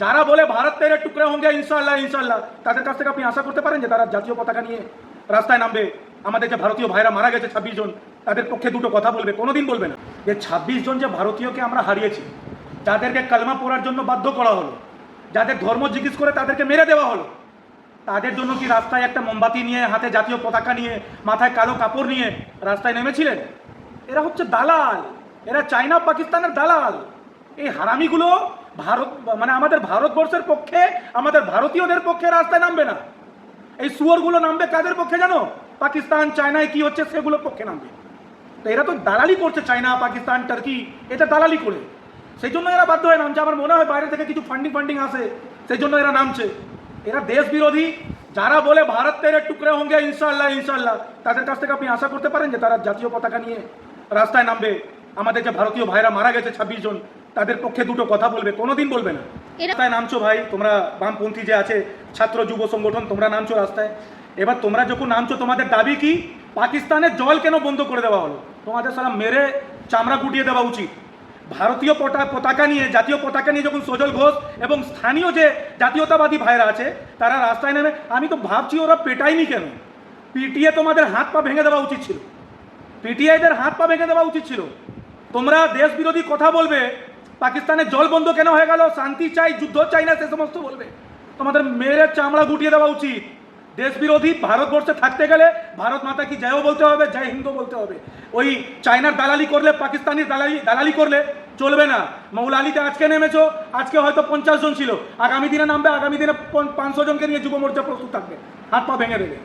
যারা বলে ভারত তেরে টুকরে হোঙ্গে ইনশাল্লাহ ইনশাল্লাহ তাদের কাছ থেকে আপনি আশা করতে পারেন যে তারা জাতীয় পতাকা নিয়ে রাস্তায় নামবে। আমাদের যে ভারতীয় ভাইরা মারা গেছে ছাব্বিশ জন, তাদের পক্ষে দুটো কথা বলবে, কোনোদিন বলবে না। যে ছাব্বিশ জন যে ভারতীয়কে আমরা হারিয়েছি, যাদেরকে কালমা পড়ার জন্য বাধ্য করা হলো, যাদের ধর্ম জিজ্ঞেস করে তাদেরকে মেরে দেওয়া হলো, তাদের জন্য কি রাস্তায় একটা মোমবাতি নিয়ে, হাতে জাতীয় পতাকা নিয়ে, মাথায় কালো কাপড় নিয়ে রাস্তায় নেমেছিলেন? এরা হচ্ছে দালাল, এরা চায়না পাকিস্তানের দালাল। এই হারামিগুলো ভারত মানে আমাদের ভারতবর্ষের পক্ষে, আমাদের ভারতীয়দের পক্ষে রাস্তায় নামবে না। এই সুয়ারগুলো নামবে কাদের পক্ষে জানো? পাকিস্তান চায়নায় কি হচ্ছে সেগুলোর পক্ষে নামবে। তো এরা তো দালালি করছে চায়না, পাকিস্তান, টার্কি, এটা দালালি করে। সেই জন্য এরা বাধ্য হয়ে নামছে। আমার মনে হয় বাইরে থেকে কিছু ফান্ডিং ফান্ডিং আসে, সেই জন্য এরা নামছে। এরা দেশ বিরোধী যারা বলে ভারত তেরে টুকরে হোঙ্গে ইনশাল্লাহ ইনশাল্লাহ তাদের কাছ থেকে আপনি আশা করতে পারেন যে তারা জাতীয় পতাকা নিয়ে রাস্তায় নামবে। আমাদের যে ভারতীয় ভাইরা মারা গেছে ছাব্বিশ জন। তাদের পক্ষে দুটো কথা বলবে কোনোদিন বলবে না। রাস্তায় নামছো ভাই তোমরা বামপন্থী যে আছে ছাত্র যুব সংগঠন তোমরা নামছো রাস্তায়। এবার তোমরা যখন নামছো তোমাদের দাবি কি? পাকিস্তানের জল কেন বন্ধ করে দেওয়া হলো? তোমাদের সারা মেরে চামড়া গুটিয়ে দেওয়া উচিত। ভারতীয় পতা- পতাকা নিয়ে জাতীয় পতাকা নিয়ে যখন সজল ঘোষ এবং স্থানীয় যে জাতীয়তাবাদী ভাইরা আছে তারা রাস্তায় নেমে আমি তো ভাবছি ওরা পেটায়নি কেন? পিটিএ তোমাদের হাত পা ভেঙে দেওয়া উচিত ছিল। পিটিআইদের হাত পা ভেঙে দেওয়া উচিত ছিল। তোমরা দেশ বিরোধী কথা বলবে পাকিস্তানের জল বন্ধ কেন হয়ে গেল? শান্তি চাই, যুদ্ধ চাই না, সে সমস্ত বলবে। তোমাদের মেয়ের চামড়া গুটিয়ে দেওয়া উচিত। দেশ বিরোধী ভারতবর্ষে থাকতে গেলে ভারত মাতা কি জয়ও বলতে হবে, জয় হিন্দু বলতে হবে? ওই চায়নার দালালি করলে পাকিস্তানির দালালি দালালি করলে চলবে না। মৌলালিতে আজকে নেমেছো, আজকে হয়তো পঞ্চাশ জন ছিল। আগামী দিনে নামবে, আগামী দিনে পাঁচশো জনকে নিয়ে যুব মোর্চা প্রস্তুত থাকবে। হাত পা ভেঙে দেবে।